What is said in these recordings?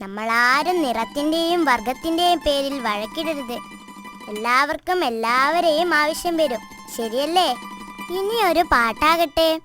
നമ്മളാരും നിറത്തിന്റെയും വർഗത്തിന്റെയും പേരിൽ വഴക്കിടരുത്. എല്ലാവർക്കും എല്ലാവരെയും ആവശ്യം വരും. ശരിയല്ലേ? ഇനി ഒരു പാട്ടാകട്ടെ.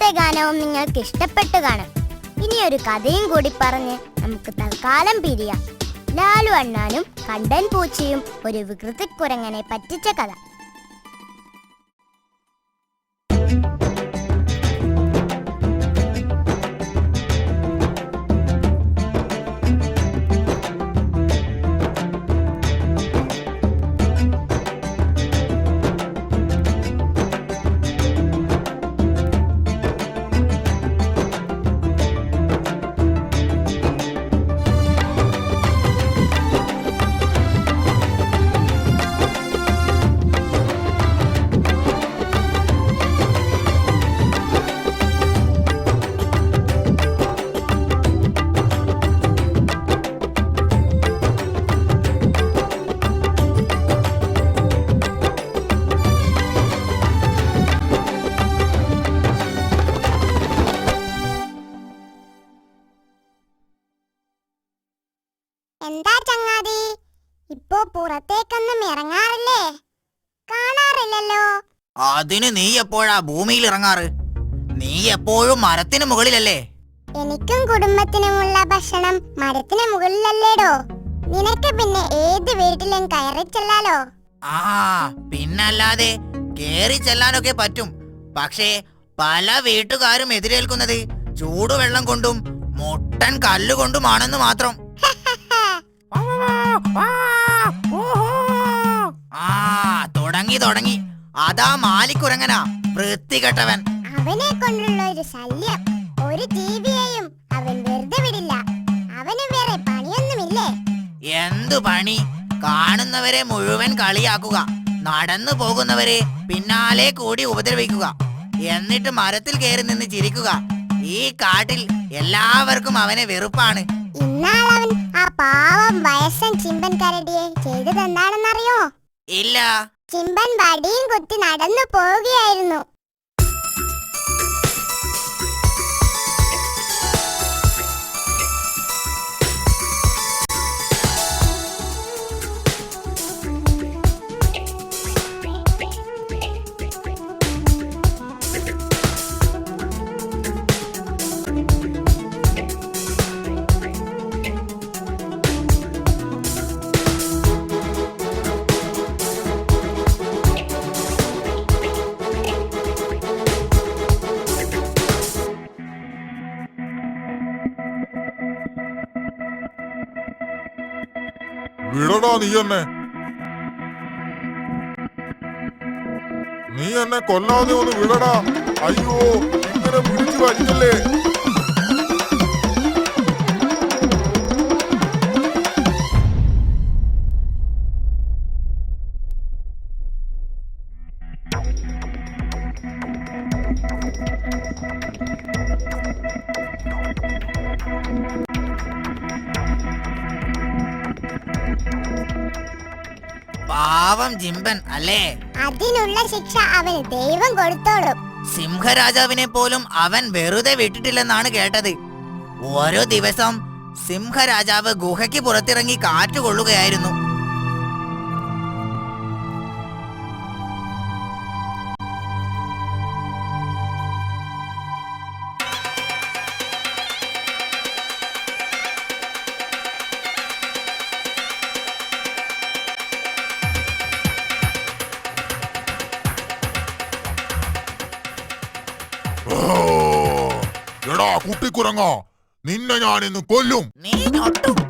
ഇന്നത്തെ ഗാനവും നിങ്ങൾക്ക് ഇഷ്ടപ്പെട്ടു കാണാം. ഇനി ഒരു കഥയും കൂടി പറഞ്ഞ് നമുക്ക് തൽക്കാലം പിരിയാം. ലാലു അണ്ണാനും കണ്ടൻ പൂച്ചയും ഒരു വികൃതിക്കുരങ്ങനെ പറ്റിച്ച കഥ. എന്താ ചങ്ങാതി? ഇപ്പോ പുറത്തേക്കൊന്നും ഇറങ്ങാറില്ലേ? കാണാറില്ലല്ലോ. അതിന് നീ എപ്പോഴാ ഭൂമിയിൽ ഇറങ്ങാറ്? നീ എപ്പോഴും മരത്തിന് മുകളിലല്ലേ? എനിക്കും കുടുംബത്തിനുമുള്ള ഭക്ഷണം മരത്തിന് മുകളിലല്ലേടോ? നിനക്ക് പിന്നെ ഏത് വീട്ടിലും കയറി ചെല്ലാലോ? ആ പിന്നല്ലാതെ കേറി ചെല്ലാനൊക്കെ പറ്റും. പക്ഷേ പല വീട്ടുകാരും എതിരേൽക്കുന്നത് ചൂടുവെള്ളം കൊണ്ടും മുട്ടൻ കല്ലുകൊണ്ടുമാണെന്ന് മാത്രം. ആ തുടങ്ങി തുടങ്ങി. അതാ മാലിക്കുരങ്ങനാ വൃത്തികെട്ടവൻ. അവനെ കൊണ്ടുള്ള ഒരു ശല്യം. ഒരു ജീവിയെയും അവൻ വെറുതെ വിടില്ല. അവന് വേറെ പണിയൊന്നുമില്ലേ? എന്തു പണി? കാണുന്നവരെ മുഴുവൻ കളിയാക്കുക. നടന്നു പോകുന്നവരെ പിന്നാലെ കൂടി ഉപദ്രവിക്കുക. എന്നിട്ട് മരത്തിൽ കയറി നിന്ന് ചിരിക്കുക. ഈ കാട്ടിൽ എല്ലാവർക്കും അവനെ വെറുപ്പാണ്. ഇന്നാളവൻ ആ പാവം വയസ്സൻ ചിമ്പൻ കരടിയെ ചെയ്തതെന്താണെന്നറിയോ? ഇല്ല. ചിമ്പൻ വടിയും കുത്തി നടന്നു പോവുകയായിരുന്നു. നീ എന്നെ. നീ എന്നെ കൊല്ലാതെ ഒന്ന് വിടടാ. അയ്യോ ഇങ്ങനെ പിടിച്ചു വലിക്കല്ലേ? പാവം ജിംബൻ അല്ലേ? അതിനുള്ള ശിക്ഷ അവൻ ദൈവം കൊടുത്തോളും. സിംഹരാജാവിനെ പോലും അവൻ വെറുതെ വിട്ടിട്ടില്ലെന്നാണ് കേട്ടത്. ഓരോ ദിവസം സിംഹരാജാവ് ഗുഹയ്ക്ക് പുറത്തിറങ്ങി കാറ്റുകൊള്ളുകയായിരുന്നു കുട്ടിക്കുരങ്ങ നിന്നെ ഞാൻ ഇന്ന് കൊല്ലും. നീ ഞൊട്ടും.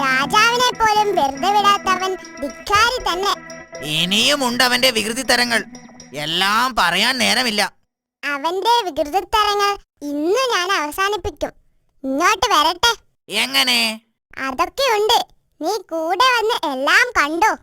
രാജാവിനെ പോലും വെറുതെ വിടാത്തവൻ ധിക്കാരി തന്നെ. ഇനിയും ഉണ്ട് അവന്റെ വികൃതി തരങ്ങൾ. എല്ലാം പറയാൻ നേരമില്ല. അവന്റെ വികൃതി തരങ്ങൾ ഇന്ന് ഞാൻ അവസാനിപ്പിക്കും. ഇങ്ങോട്ട് വരട്ടെ. എങ്ങനെ? അതൊക്കെയുണ്ട്. നീ കൂടെ വന്ന് എല്ലാം കണ്ടോ?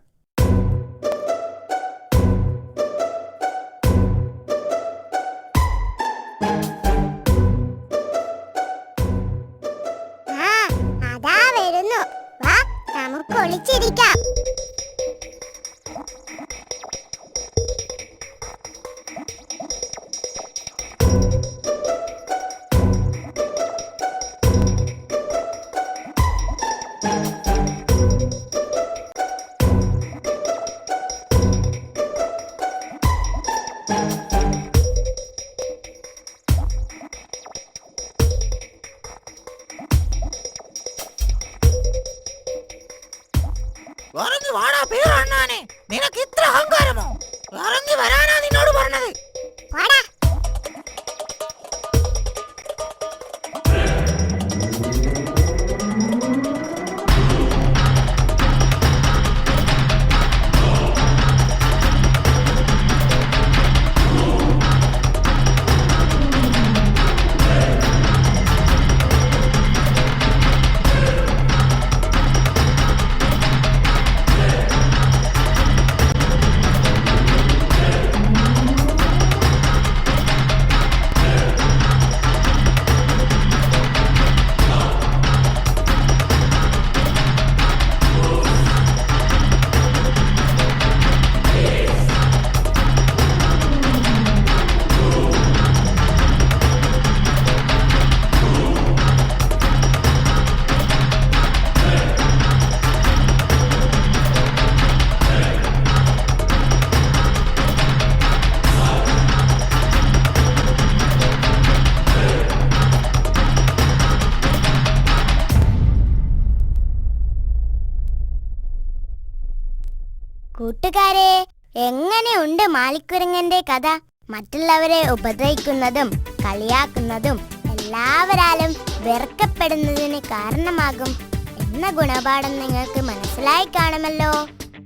കൂട്ടുകാരെ എങ്ങനെയുണ്ട് മാലിക്കുരങ്ങന്റെ കഥ? മറ്റുള്ളവരെ ഉപദ്രവിക്കുന്നതും കളിയാക്കുന്നതും എല്ലാവരാലും വെറുക്കപ്പെടുന്നതിന് കാരണമാകും എന്ന ഗുണപാഠം നിങ്ങൾക്ക് മനസ്സിലായി കാണുമല്ലോ.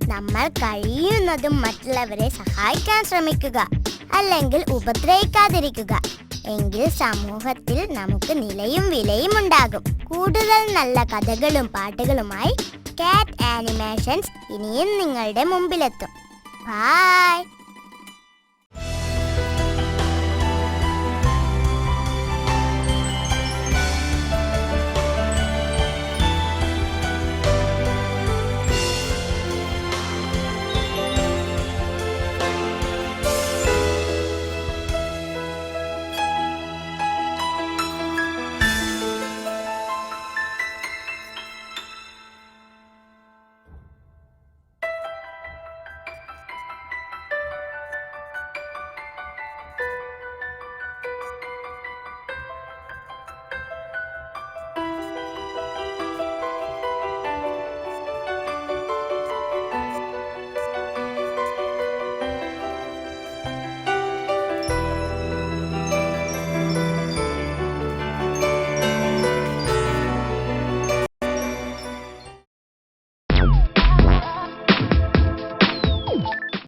നമ്മൾ കഴിയുന്നതും മറ്റുള്ളവരെ സഹായിക്കാൻ ശ്രമിക്കുക അല്ലെങ്കിൽ ഉപദ്രവിക്കാതിരിക്കുക. എങ്കിൽ സമൂഹത്തിൽ നമുക്ക് നിലയും വിലയും ഉണ്ടാകും. കൂടുതൽ നല്ല കഥകളും പാട്ടുകളുമായി കാറ്റ് ആനിമേഷൻസ് ഇനിയും നിങ്ങളുടെ മുമ്പിലെത്തും. ബൈ